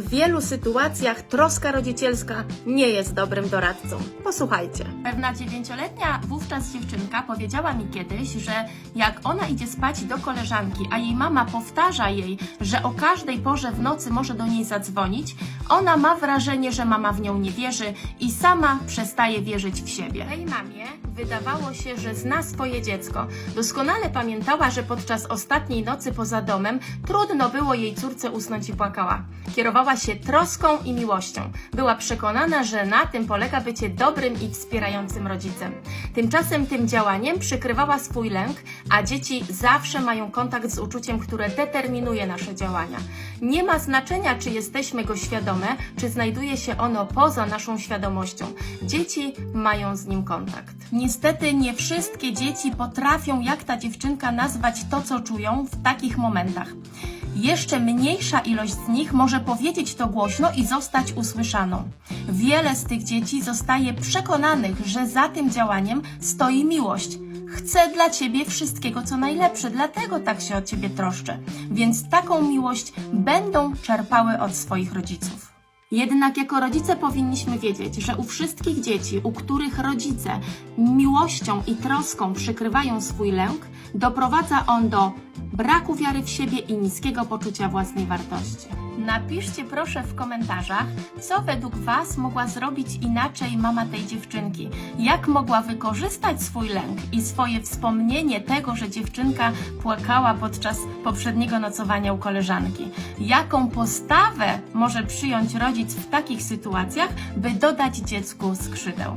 W wielu sytuacjach troska rodzicielska nie jest dobrym doradcą. Posłuchajcie. Pewna dziewięcioletnia wówczas dziewczynka powiedziała mi kiedyś, że jak ona idzie spać do koleżanki, a jej mama powtarza jej, że o każdej porze w nocy może do niej zadzwonić, ona ma wrażenie, że mama w nią nie wierzy i sama przestaje wierzyć w siebie. Tej mamie wydawało się, że zna swoje dziecko. Doskonale pamiętała, że podczas ostatniej nocy poza domem trudno było jej córce usnąć i płakała. Kierowała się troską i miłością. Była przekonana, że na tym polega bycie dobrym i wspierającym rodzicem. Tymczasem tym działaniem przykrywała swój lęk, a dzieci zawsze mają kontakt z uczuciem, które determinuje nasze działania. Nie ma znaczenia, czy jesteśmy go świadome, czy znajduje się ono poza naszą świadomością. Dzieci mają z nim kontakt. Niestety nie wszystkie dzieci potrafią, jak ta dziewczynka, nazwać to, co czują w takich momentach. Jeszcze mniejsza ilość z nich może powiedzieć to głośno i zostać usłyszaną. Wiele z tych dzieci zostaje przekonanych, że za tym działaniem stoi miłość. Chcę dla ciebie wszystkiego, co najlepsze, dlatego tak się o ciebie troszczę. Więc taką miłość będą czerpały od swoich rodziców. Jednak jako rodzice powinniśmy wiedzieć, że u wszystkich dzieci, u których rodzice miłością i troską przykrywają swój lęk, doprowadza on do braku wiary w siebie i niskiego poczucia własnej wartości. Napiszcie proszę w komentarzach, co według Was mogła zrobić inaczej mama tej dziewczynki. Jak mogła wykorzystać swój lęk i swoje wspomnienie tego, że dziewczynka płakała podczas poprzedniego nocowania u koleżanki. Jaką postawę może przyjąć rodzic w takich sytuacjach, by dodać dziecku skrzydeł.